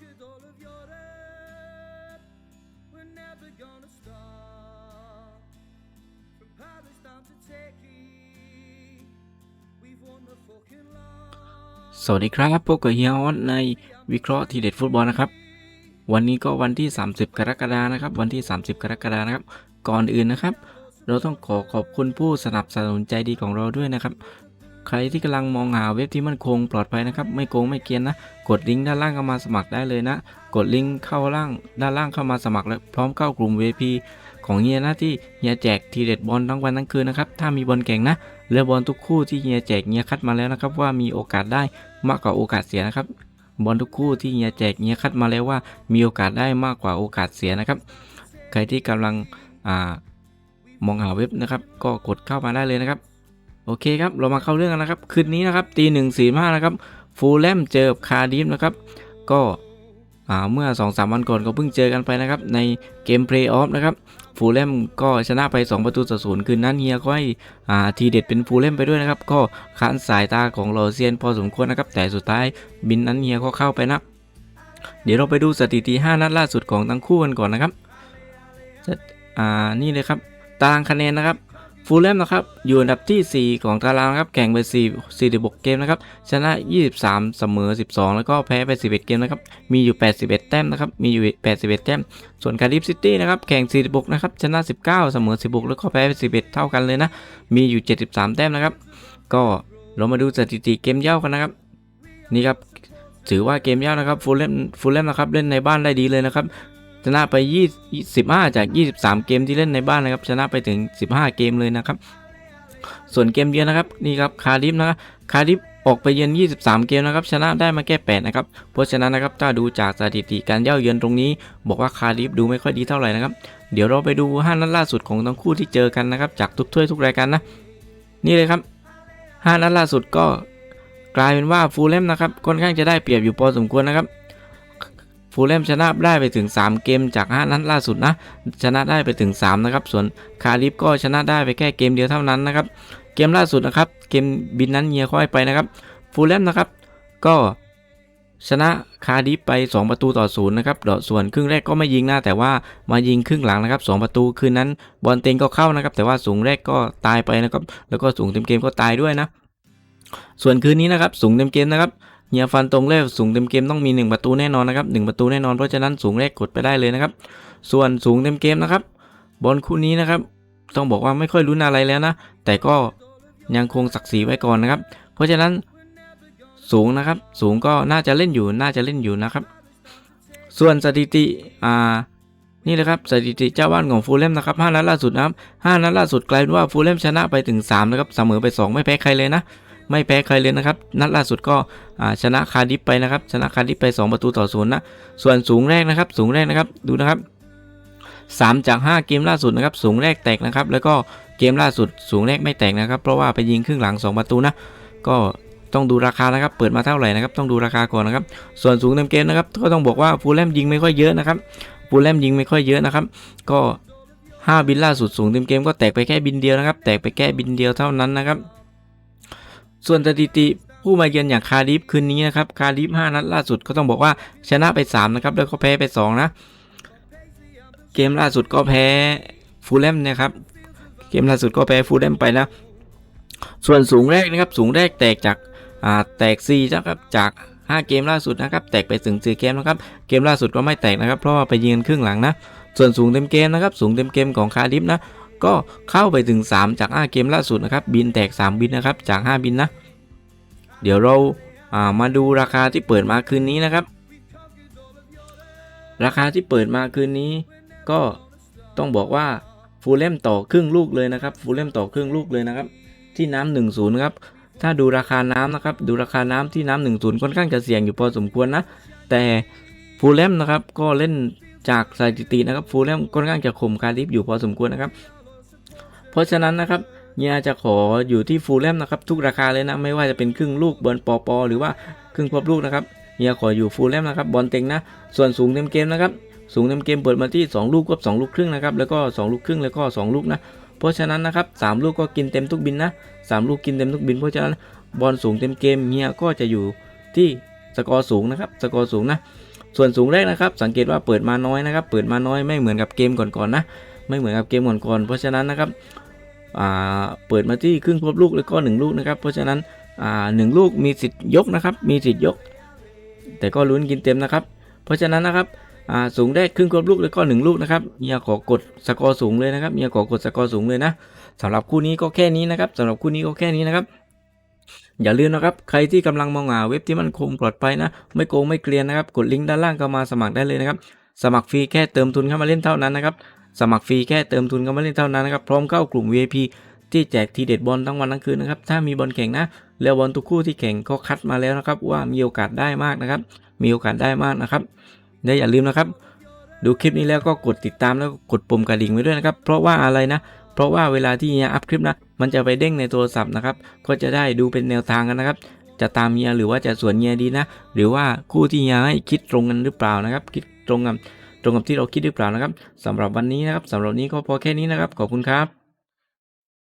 with all of Europe. We're never gonna stop. From Paris down to Turkey, we've won the fucking lot. สวัสดีครับพบกับเฮียออสในวิเคราะห์ทีเด็ดฟุตบอลนะครับ วันนี้ก็วันที่ 30 กรกฎานะครับ วันที่ 30 กรกฎานะครับ ก่อนอื่นนะครับ เราต้องขอขอบคุณผู้สนับสนุนใจดีของเราด้วยนะครับ ใครที่กำลังมองหาเว็บที่มั่นคงปลอดภัยนะครับ ไม่โกงไม่เกียนนะ กดลิงก์ด้านล่างเข้ามาสมัครได้เลยนะ กดลิงก์เข้าล่างด้านล่างเข้ามาสมัครแล้วพร้อมเข้ากลุ่ม VP ของเฮียนะที่เฮียแจกทีเด็ดบอลทั้งวันทั้งคืนนะครับ ถ้ามีบอลแข่งนะและบอลทุกคู่ที่เฮียแจกเฮียคัดมาแล้วนะครับ ว่ามีโอกาสได้มากกว่าโอกาสเสียนะครับบอลทุกคู่ที่เฮียแจกเฮียคัดมาแล้วว่า มีโอกาสได้มากกว่าโอกาสเสียนะครับ ใครที่กำลังอ่ามองหาเว็บนะครับ ก็กดเข้ามาได้เลยนะครับ โอเคครับ เรามาเข้าเรื่องกันนะครับ คืนนี้นะครับตีหนึ่งสี่ห้านะครับฟูลแลมเจอคาร์ดิฟนะครับ ก็เมื่อ 2-3 วันก่อนก็เพิ่งเจอกันไปนะครับ ในเกมเพลย์ออฟนะครับฟูลแลมก็ชนะไป 2 ประตูต่อศูนย์คืนนั้นเฮียก็ให้ทีเด็ดเป็นฟูลแลมไปด้วยนะครับ ก็ค้านสายตาของโรเซียนพอสมควรนะครับ แต่สุดท้ายบินนั้นเฮียก็เข้าไปนะเดี๋ยวเราไปดูสถิติ 5 นัดล่าสุดของทั้งคู่กันก่อนนะครับอ่านี่เลยครับตารางคะแนนนะครับ ฟูลแลมนะครับ อยู่อันดับที่ 4 ของตารางครับ แข่งไป4 46 เกมนะครับ ชนะ 23 เสมอ 12 แล้วก็แพ้ไป 11 เกมนะครับ มีอยู่ 81 แต้มนะครับ มีอยู่ 81 แต้ม ส่วนคาริฟซิตี้นะครับ แข่ง 46 นะครับ ชนะ 19 เสมอ 16 แล้วก็แพ้ไป 11 เท่ากันเลยนะ มีอยู่ 73 แต้มนะครับ ก็เรามาดูสถิติเกมเย่ากันนะครับ นี่ครับ ถือว่าเกมเย่านะครับ ฟูลแลม ฟูลแลมนะครับ เล่นในบ้านได้ดีเลยนะครับ ชนะไป20 15จาก 23 เกมที่เล่นในบ้านนะครับ ชนะไปถึง 15 เกมเลยนะครับ ส่วนเกมเยือนนะครับนี่ครับคาริฟนะครับคาริฟออกไปเยือน 23 เกมนะครับ ชนะได้มาแค่8นะครับ เพราะฉะนั้นนะครับ ถ้าดูจากสถิติการเย่าเยือนตรงนี้ บอกว่าคาริฟดูไม่ค่อยดีเท่าไหร่นะครับ เดี๋ยวเราไปดู 5 นัดล่าสุดของทั้งคู่ที่เจอกันนะครับ จากทุกถ้วยทุกรายการนะ นี่เลยครับ 5 นัดล่าสุดก็กลายเป็นว่าฟูลแลมนะครับ ค่อนข้างจะได้เปรียบอยู่พอสมควรนะครับ ฟูลแลมชนะได้ไปถึง 3 เกมจาก 5 นัดล่าสุดนะ ชนะได้ไปถึง 3 นะครับ ส่วนคาริฟก็ชนะได้ไปแค่เกมเดียวเท่านั้นนะครับ เกมล่าสุดนะครับ เกมบินนั้นเงียค่อยไปนะครับ ฟูลแลมนะครับ ก็ชนะคาดิฟไป 2 ประตูต่อศูนย์นะครับเดยวส่วนครึ่งแรกก็ไม่ยิงนะแต่ว่ามายิงครึ่งหลังนะครับ 2 ประตูคืนนั้นบอลเต็งก็เข้านะครับ แต่ว่าสูงแรกก็ตายไปนะครับ แล้วก็สูงเต็มเกมก็ตายด้วยนะ ส่วนคืนนี้นะครับ สูงเต็มเกมนะครับ เฮียฟันตรงเลขสูงเต็มเกมต้องมี 1 ประตูแน่นอนนะครับ1ประตูแน่นอนเพราะฉะนั้นสูงแรกกดไปได้เลยนะครับ ส่วนสูงเต็มเกมนะครับ บอลคู่นี้นะครับ ต้องบอกว่าไม่ค่อยลุ้นอะไรแล้วนะ แต่ก็ยังคงศักดิ์ศรีไว้ก่อนนะครับ เพราะฉะนั้นสูงนะครับ สูงก็น่าจะเล่นอยู่น่าจะเล่นอยู่นะครับ ส่วนสถิติอ่านี่เลยครับสถิติเจ้าบ้านของฟูลแลมนะครับ5นัดล่าสุดนะครับ5นัดล่าสุดกลายเป็นว่าฟูลแลมชนะไปถึง3นะครับเสมอไป 2 ไม่แพ้ใครเลยนะ ไม่แพ้ใครเลยนะครับ นัดล่าสุดก็ชนะคาร์ดิฟไปนะครับ ชนะคาร์ดิฟไป 2 ประตูต่อศูนย์นะ ส่วนสูงแรกนะครับ สูงแรกนะครับ ดูนะครับ 3 จาก 5 เกมล่าสุดนะครับ สูงแรกแตกนะครับ แล้วก็เกมล่าสุดสูงแรกไม่แตกนะครับ เพราะว่าไปยิงครึ่งหลัง 2 ประตูนะ ก็ต้องดูราคานะครับ เปิดมาเท่าไหร่นะครับ ต้องดูราคาก่อนนะครับ ส่วนสูงเต็มเกมนะครับ ก็ต้องบอกว่าฟูลแลมยิงไม่ค่อยเยอะนะครับ ฟูลแลมยิงไม่ค่อยเยอะนะครับ ก็5บินล่าสุดสูงเต็มเกมก็แตกไปแค่บินเดียวนะครับ แตกไปแค่บินเดียวเท่านั้นนะครับ ส่วนสถิติผู้มาเยือนอย่างคาร์ดิฟคืนนี้นะครับคาร์ดิฟ5นัดล่าสุดก็ต้องบอกว่าชนะไป 3 นะครับ แล้วก็แพ้ไป 2 นะ เกมล่าสุดก็แพ้ฟูลแลมนะครับ เกมล่าสุดก็แพ้ฟูลแลมไปนะ ส่วนสูงแรกนะครับ สูงแรกแตกจากาแตก4นะครับจาก 5 เกมล่าสุดนะครับ แตกไปถึง4เกมนะครับ เกมล่าสุดก็ไม่แตกนะครับ เพราะว่าไปยืนครึ่งหลังนะ ส่วนสูงเต็มเกมนะครับ สูงเต็มเกมของคาร์ดิฟนะ ก็เข้าไปถึง 3 จาก 5 เกมล่าสุดนะครับ บินแตก 3 บินนะครับ จาก 5 บินนะ เดี๋ยวเราามาดูราคาที่เปิดมาคืนนี้นะครับ ราคาที่เปิดมาคืนนี้ ก็ต้องบอกว่าฟูลเลมต่อครึ่งลูกเลยนะครับ ฟูลเลมต่อครึ่งลูกเลยนะครับ ที่น้ำหนึ่งศูนย์ครับ ถ้าดูราคาน้ำนะครับ ดูราคาน้ำที่น้ำหนึ่งศูนย์ค่อนข้างจะเสี่ยงอยู่พอสมควรนะ แต่ฟูลเลมนะครับก็เล่นจากสถิตินะครับฟูลเลมค่อนข้างจะข่มคาริฟอยู่พอสมควรนะครับ เพราะฉะนั้นนะครับเฮียจะขออยู่ที่ฟูลเลมนะครับทุกราคาเลยนะไม่ว่าจะเป็นครึ่งลูกบอลปอปอหรือว่าครึ่งพบลูกนะครับเฮียขออยู่ฟูลเลมนะครับบอลเต็งนะ ส่วนสูงเต็มเกมนะครับสูงเต็มเกมเปิดมาที่ 2 ลูกกับ 2 ลูกครึ่งนะครับแล้วก็ 2 ลูกครึ่งแล้วก็ 2 ลูกนะเพราะฉะนั้นนะครับ3ลูกก็กินเต็มทุกบินนะ3ลูกกินเต็มทุกบินเพราะฉะนั้นบอลสูงเต็มเกมเฮียก็จะอยู่ที่สกอร์สูงนะครับสกอร์สูงนะส่วนสูงแรกนะครับ สังเกตว่าเปิดมาน้อยนะครับ เปิดมาน้อยไม่เหมือนกับเกมก่อนๆนะไม่เหมือนกับเกมก่อนๆเพราะฉะนั้นนะครับ เปิดมาที่ครึ่งครบลูกแล้วก็หนึ่งลูกนะครับ เพราะฉะนั้นหนึ่งลูกมีสิทธิ์ยกนะครับ มีสิทธิ์ยก แต่ก็ลุ้นกินเต็มนะครับ เพราะฉะนั้นนะครับสูงได้ครึ่งครบลูกแล้วก็หนึ่งลูกนะครับเฮียขอกดสกอร์สูงเลยนะครับเฮียขอกดสกอร์สูงเลยนะสำหรับคู่นี้ก็แค่นี้นะครับสำหรับคู่นี้ก็แค่นี้นะครับ อย่าลืมนะครับใครที่กำลังมองหาเว็บที่มันคงปลอดภัยนะ ไม่โกงไม่เกลียนนะครับ กดลิงก์ด้านล่างเข้ามาสมัครได้เลยนะครับ สมัครฟรีแค่เติมทุนเข้ามาเล่นเท่านั้นนะครับ สมัครฟรีแค่เติมทุนเข้ามาเล่นเท่านั้นนะครับพร้อมเข้ากลุ่ม VIP ที่แจกทีเด็ดบอลทั้งวันทั้งคืนนะครับถ้ามีบอลแข่งนะแล้วบอลทุกคู่ที่แข่งก็คัดมาแล้วนะครับ ว่ามีโอกาสได้มากนะครับ มีโอกาสได้มากนะครับและอย่าลืมนะครับ ดูคลิปนี้แล้วก็กดติดตามแล้วก็กดปุ่มกระดิ่งไว้ด้วยนะครับ เพราะว่าอะไรนะ เพราะว่าเวลาที่เฮียอัพคลิปนะ มันจะไปเด้งในโทรศัพท์นะครับ ก็จะได้ดูเป็นแนวทางกันนะครับ จะตามเฮียหรือว่าจะสวนเฮียดีนะ หรือว่าคู่ที่เฮียให้คิดตรงกันหรือเปล่านะครับ คิดตรงกับ ตรงกับที่เราคิดหรือเปล่านะครับสำหรับวันนี้นะครับสำหรับนี้ก็พอแค่นี้นะครับ ขอบคุณครับ